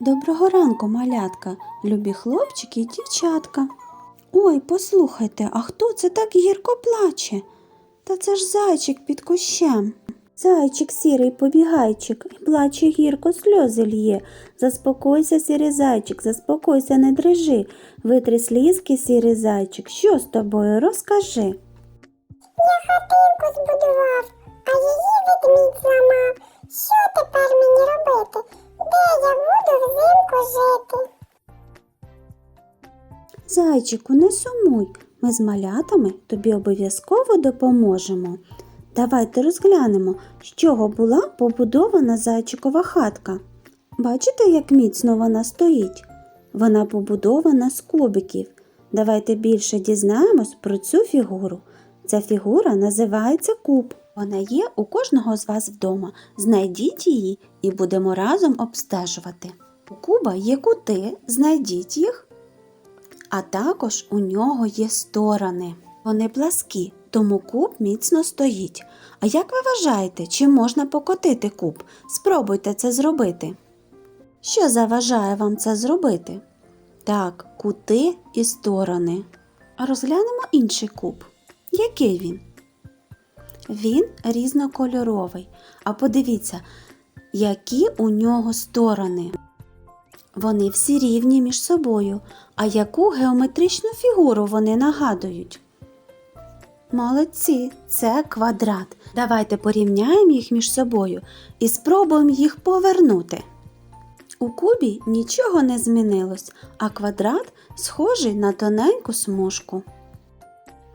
Доброго ранку, малятка, любі хлопчики і дівчатка. Ой, послухайте, а хто це так гірко плаче? Та це ж зайчик під кущем. Зайчик сірий побігайчик, і плаче гірко сльози лє. Заспокойся, сірий зайчик, заспокойся, не дрижи. Витри слізки, сірий зайчик, що з тобою розкажи. Я хатинку збудував, жити? Зайчику, не сумуй, ми з малятами тобі обов'язково допоможемо. Давайте розглянемо, з чого була побудована зайчикова хатка. Бачите, як міцно вона стоїть? Вона побудована з кубиків. Давайте більше дізнаємось про цю фігуру. Ця фігура називається куб. Вона є у кожного з вас вдома. Знайдіть її і будемо разом обстежувати. У куба є кути, знайдіть їх а також у нього є сторони. Вони пласкі, тому куб міцно стоїть. А як ви вважаєте, чи можна покотити куб? Спробуйте це зробити. Що заважає вам це зробити? Так, кути і сторони. Розглянемо інший куб. Який він? Він різнокольоровий. А подивіться, які у нього сторони. Вони всі рівні між собою. А яку геометричну фігуру вони нагадують? Молодці, це квадрат. Давайте порівняємо їх між собою і спробуємо їх повернути. У кубі нічого не змінилось, а квадрат схожий на тоненьку смужку.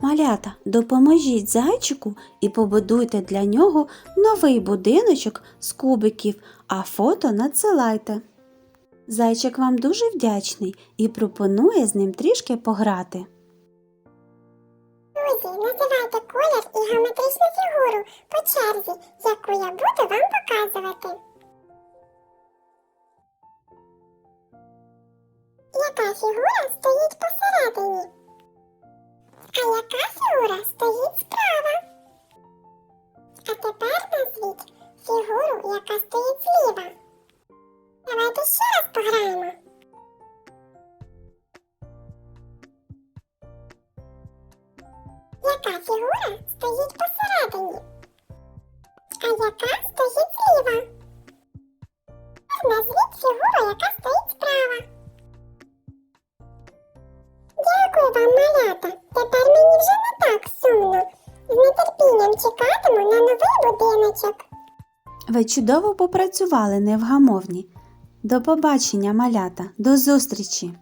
Малята, допоможіть зайчику і побудуйте для нього новий будиночок з кубиків, а фото надсилайте. Зайчик вам дуже вдячний і пропонує з ним трішки пограти. Друзі, називайте колір і геометричну фігуру по черзі, яку я буду вам показувати. Яка фігура стоїть посередині? А яка фігура стоїть справа? Яка фігура стоїть посередині? А яка стоїть зліва? Назвіть фігуру, яка стоїть справа. Дякую вам, малята. Тепер мені вже не так сумно. З нетерпінням чекатиму на новий будиночок. Ви чудово попрацювали невгамовні. До побачення, малята, до зустрічі!